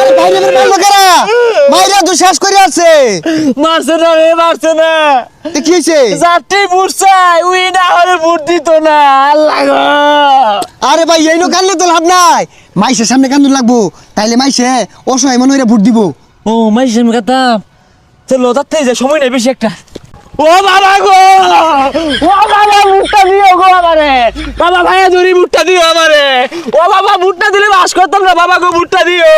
আরে বাইরে বের মারলো কারা মাইরা তো শেষ করে আছে। মারছে না রে মারছে না। কি হয়েছে? যাত্রী বুট উই না হলে বুট দিত না। আল্লাহ গো। আরে ভাই এই নো কানলে তো লাভ নাই। মাইসের সামনে কান্দুন লাগবো। তাইলে মাইসে অসহায় মনে হইরা ভোট দিব। ও মাই সেম কাতাম চলো তাতে যে সময় নেই বেশি একটা। ও বাবা গো! ও বাবা আমারে। বাবা ভাইয়া ধরি মুটটা দিও আমারে। ও বাবা মুটটা দিলে বাস করতাম না বাবা গো মুটটা দিও।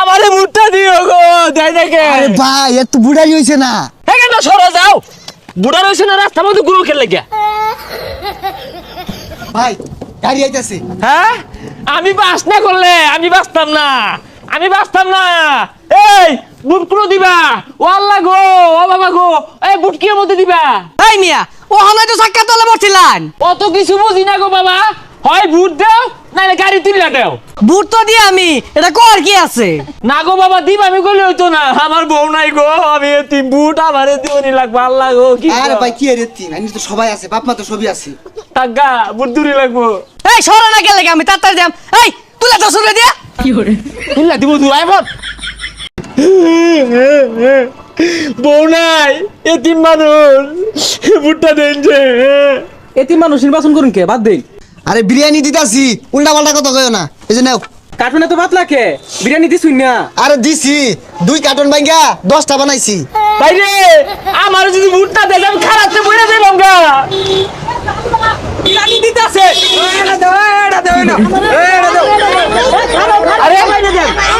আমারে মুটটা দিও গো দেয় আরে ভাই এত বুড়াই হইছে না। হ্যাঁ না সরো যাও। বুড়া রয়েছে না রাস্তার মধ্যে গুরু খেলে গিয়া। ভাই গাড়ি আইতাছে। হ্যাঁ? আমি বাস না করলে আমি বাঁচতাম না। আমি বাঁচতাম না। এই বুট কুলো দিবা। ও আল্লাহ গো ও বাবা গো এই বুট কি মধ্যে দিবা? এই মিয়া ও হনাই তো সাক্কা তলে বসছিলেন অত কিছু বুঝি না গো বাবা। হয় বুট দাও নাহলে গাড়ি তুললা দাও। বুট তো দিয়ে আমি এটা কর কি আছে? না গো বাবা দিব আমি কইলে হইতো না। আমার বউ নাই গো আমি তিন বুট আমারে দিওনি লাগবে আল্লাহ গো কি আরে ভাই কি রে তিন আমি তো সবাই আছে বাপ মা তো সবই আছে। টাকা বুট দূরি লাগবো। এই সরে না গেলে আমি তাড়াতাড়ি যাম। এই তুলে তো শুনে দিয়া। তুললা দিব দু আইফোন বউ নাই এতিম মানুষ বুটটা দেন যে এটি মানুষ নির্বাচন করুন কে বাদ দিন আরে বিরিয়ানি দিতাছি উল্টা পাল্টা কথা কইও না এই যে নাও কার্টুনে তো বাতলা কে বিরিয়ানি দিছুন না আরে দিছি দুই কার্টন ভাঙ্গা দশটা বানাইছি বাইরে আমার যদি বুটটা দেয় আমি খারাপ বইরা দেব গা বিরিয়ানি দিতাছে আরে আরে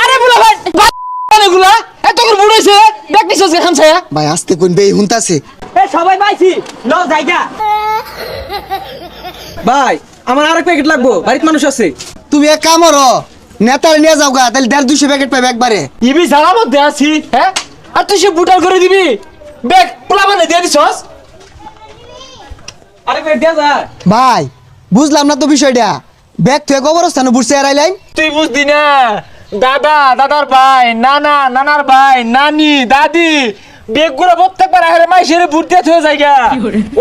আরে বুলা ভাই এগুলা এত করে বুড়াইছে দেখতিস খান ছায়া ভাই আস্তে কোন বে হুনতাছে। এই সবাই পাইছি লও জায়গা। ভাই আমার আরেক প্যাকেট লাগবো বাড়িতে মানুষ আছে। তুমি এক কাম করো নেতার নিয়ে যাও গা তাহলে দেড় দুশো প্যাকেট পাবে একবারে। ইবি সারা মধ্যে আছি হ্যাঁ আর তুই সে বুটাল করে দিবি? ব্যাগ পোলা মানে দিয়ে দিছস। আরেক প্যাকেট দেয়া যায় ভাই বুঝলাম না তো বিষয়টা। ব্যাগ থেকে কবরস্থানে বুঝছে এরাইলাইন তুই বুঝদি না। দাদা দাদার ভাই নানা নানার ভাই নানি দাদি বেগুলো প্রত্যেকবার আহের মাইসের বুট দিয়ে থয়ে যায় গা।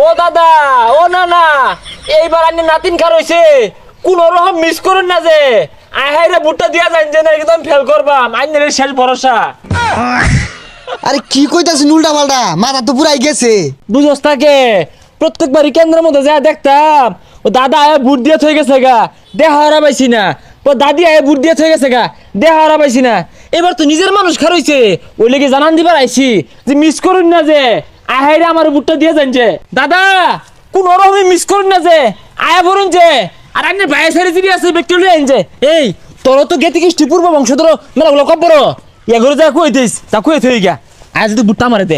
ও দাদা ও নানা এইবার আনি নাতিন খার হইছে। কোন রকম মিস করুন না যে। আহেরে বুটটা দিয়া যান যে না একদম ফেল করবাম। আইনের শেষ ভরসা। আরে কি কইতাছেন উল্টা পাল্টা মাথা তো পুরাই গেছে। বুঝস তাকে? প্রত্যেকবারই কেন্দ্রের মধ্যে যা দেখতাম ও দাদা আয় বুট দিয়ে থয়ে গেছে গা। দেহ হারা পাইছি না। ও দাদি আয় বুট দিয়ে থয়ে গেছে গা। দেহ হারা পাইছি না। এবার তো নিজের মানুষ খার হইছে। ওই লেগে জানান দিবার আইছি যে মিস করুন না যে। আহাইরে আমার বুটটা দিয়ে যে। দাদা, কোন রকমই মিস করুন না যে। আয়া বলুন যে। আর আপনি ভাই সারি যদি আছে ব্যক্তি লই আনছে এই, তোর তো গেতি কৃষ্টি পূর্ব বংশধর, মেলাগুলো কব্বর। করে যা কই তা কই থই গা আজ যদি বুটটা মারে দে।